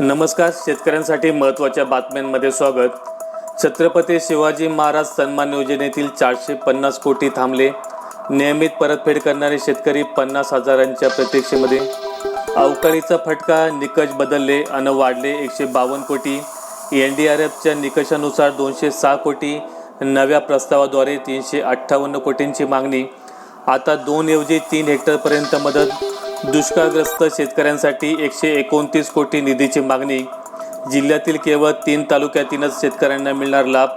नमस्कार शेतकऱ्यांसाठी महत्त्वाच्या बातम्यांमध्ये स्वागत. छत्रपती शिवाजी महाराज सन्मान योजनेतील चारशे पन्नास कोटी थांबले. नियमित परतफेड करणारे शेतकरी पन्नास हजारांच्या प्रतीक्षेमध्ये. अवकाळीचा फटका निकष बदलले अन वाढले एकशे बावन्न कोटी. एन डी आर एफच्या निकषानुसार दोनशे सहा कोटी. नव्या प्रस्तावाद्वारे तीनशे अठ्ठावन्न कोटींची मागणी. आता दोन ऐवजी तीन हेक्टरपर्यंत मदत. दुष्काळग्रस्त शेतकऱ्यांसाठी एकशे एकोणतीस कोटी निधीची मागणी. जिल्ह्यातील केवळ तीन तालुक्यातीलच शेतकऱ्यांना मिळणार लाभ.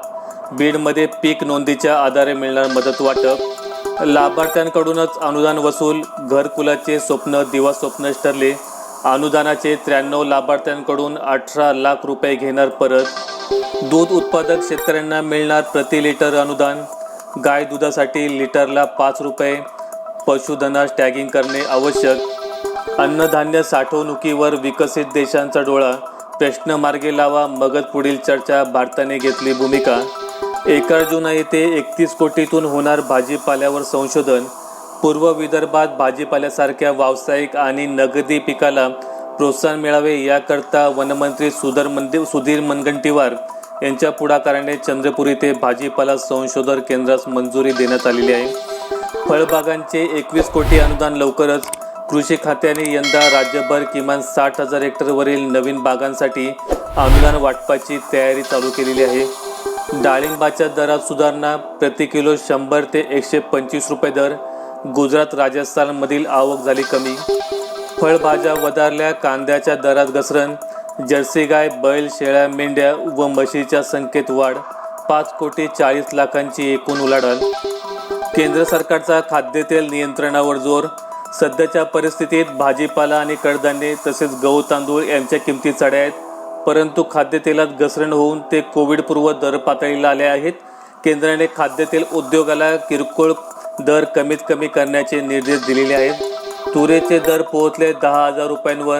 बीडमध्ये पीक नोंदीच्या आधारे मिळणार मदत वाटप. लाभार्थ्यांकडूनच अनुदान वसूल घरकुलाचे स्वप्न दिवा स्वप्नच ठरले अनुदानाचे त्र्याण्णव लाभार्थ्यांकडून अठरा लाख रुपये घेणार परत. दूध उत्पादक शेतकऱ्यांना मिळणार प्रति लिटर अनुदान. गाय दुधासाठी लिटरला पाच रुपये. पशुधनास टॅगिंग करणे आवश्यक. अन्नधान्य साठवणुकीवर विकसित देशांचा डोळा. प्रश्न मार्गे लावा. मगच पुढील चर्चा. भारताने घेतली भूमिका. एका जुना येथे एकतीस कोटीतून होणार भाजीपाल्यावर संशोधन. पूर्व विदर्भात भाजीपाल्यासारख्या व्यावसायिक आणि नगदी पिकाला प्रोत्साहन मिळावे याकरता वनमंत्री सुधर मंदि सुधीर मुनगंटीवार यांच्या पुढाकाराने चंद्रपूर येथे भाजीपाला संशोधन केंद्रास मंजुरी देण्यात आलेली आहे. फळबागांचे एकवीस कोटी अनुदान लवकरच. कृषी खात्याने यंदा राज्यभर किमान साठ हजार हेक्टरवरील नवीन बागांसाठी अनुदान वाटपाची तयारी चालू केलेली आहे. डाळिंबाच्या दरात सुधारणा प्रति किलो शंभर ते एकशे पंचवीस रुपये दर. गुजरात राजस्थानमधील आवक झाली कमी. फळभाज्या वधारल्या कांद्याच्या दरात घसरण. जर्सी गाय बैल शेळ्या मेंढ्या व म्हशीच्या संख्येत वाढ. पाच कोटी चाळीस लाखांची एकूण उलाढाल. केंद्र सरकारचा खाद्यतेल नियंत्रणावर जोर. सध्याच्या परिस्थितीत भाजीपाला आणि कडधान्ये तसेच गहू तांदूळ यांच्या किमती चढ्या आहेत. परंतु खाद्यतेलात घसरण होऊन ते कोविडपूर्व दर पातळीला आले आहेत. केंद्राने खाद्यतेल उद्योगाला किरकोळ दर कमीत कमी करण्याचे निर्देश दिलेले आहेत. तुरीचे दर पोहोचले दहा हजार रुपयांवर.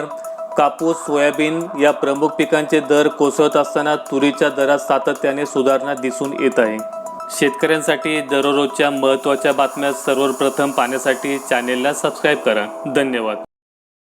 कापूस सोयाबीन या प्रमुख पिकांचे दर कोसळत असताना तुरीच्या दरात सातत्याने सुधारणा दिसून येत आहे. शेतकऱ्यांसाठी दररोजच्या महत्त्वाच्या बातम्या सर्वप्रथम पाहण्यासाठी चॅनेलला सबस्क्राईब करा. धन्यवाद.